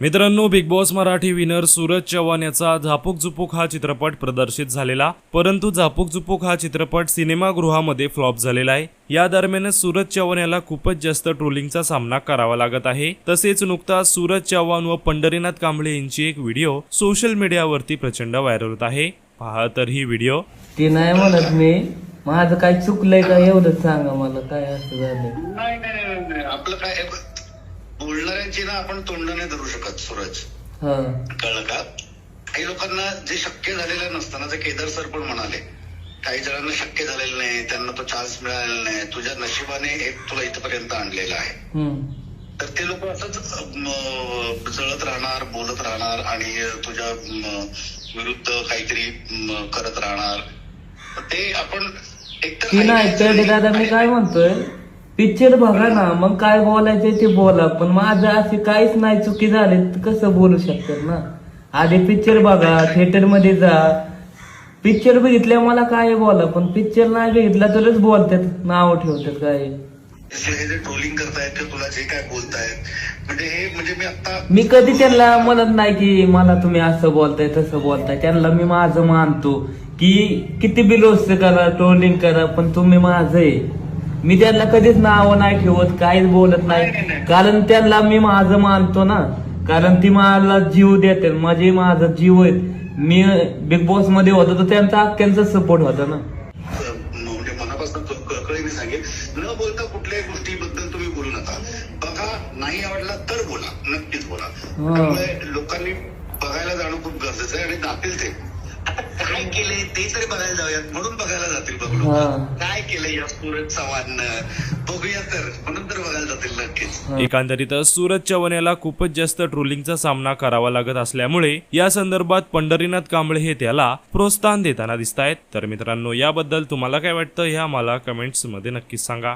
मित्रांनो big boss Marathi winner Suraj Chavan याचा झापूक झुपूक हा चित्रपट प्रदर्शित झालेला परंतु झापूक झुपूक हा चित्रपट सिनेमागृहामध्ये फ्लॉप झालेला आहे. या दरम्यानच सूरज चव्हाण याला खूपच जास्त ट्रोलिंगचा सामना करावा लागत आहे. तसेच नुकताच सूरज चव्हाण व पंढरीनाथ कांबळे यांची एक व्हिडिओ सोशल मीडियावरती प्रचंड व्हायरल होत आहे. पहा तर ही व्हिडिओ. ते नाही म्हणत मी. माझं काय चुकलंय का एवढंच सांगा मला काय असं झालं नाही नाही. आपलं काय बोलणाऱ्यांची ना आपण तोंड नाही धरू शकत सूरज. कळलं का? काही लोकांना जे शक्य झालेलं नसतं ना ते केदार सर पण म्हणाले काही जणांना शक्य झालेलं नाही त्यांना तो चान्स मिळालेला नाही तुझ्या नशिबाने एक तुला इथपर्यंत आणलेला आहे. तर ते लोक असंच जळत राहणार बोलत राहणार आणि तुझ्या विरुद्ध काहीतरी करत राहणार. ते आपण एकतर मी काय म्हणतोय? पिक्चर बघा ना मग काय बोलायचंय ते बोला पण माझं असे काहीच नाही चुकी झाले कसं बोलू शकतात ना? आधी पिक्चर बघा थिएटरमध्ये जा. पिक्चर बघितल्या मला काय बोला पण पिक्चर नाही बघितला तरच बोलतात नाव ठेवतात काय. हे जे ट्रोलिंग करतायत ते तुला जे काय बोलतायत. म्हणजे हे म्हणजे मी आता मी कधी त्यांना म्हणत नाही की मला तुम्ही असं बोलताय तसं बोलताय. त्यांना मी माझं मानतो की किती बी रोस्ट करा ट्रोलिंग करा पण तुम्ही माझं आहे. मी त्यांना कधीच नाव नाही ठेवत काहीच बोलत नाही. कारण त्यांना मी माझं मानतो ना. कारण ती मला जीव देते माझे माझा जीव आहे मी बिग बॉसमध्ये होतो तर त्यांचा अख्ख्यांचा सपोर्ट होता ना. म्हणजे मनापासून कळकळीने सांगेल न बोलता कुठल्याही गोष्टीबद्दल तुम्ही बोलू नका. बघा नाही आवडला तर बोला नक्कीच बोला. त्यामुळे लोकांनी बघायला जाणं खूप गरजेचं आहे आणि ते. आता काय केले ते तरी बघायला जाऊयात. म्हणून बघायला जातील बघ. काय केलंय या सूरज चव्हाणनं बघूया तर. म्हणून तर बघायला जातील नक्कीच. एकंदरीतच सूरज चव्हाण याला खूपच जास्त ट्रोलिंगचा सामना करावा लागत असल्यामुळे या संदर्भात पंढरीनाथ कांबळे हे त्याला प्रोत्साहन देताना दिसत आहेत तर मित्रांनो याबद्दल तुम्हाला काय वाटतं हे आम्हाला कमेंट्समध्ये नक्कीच सांगा.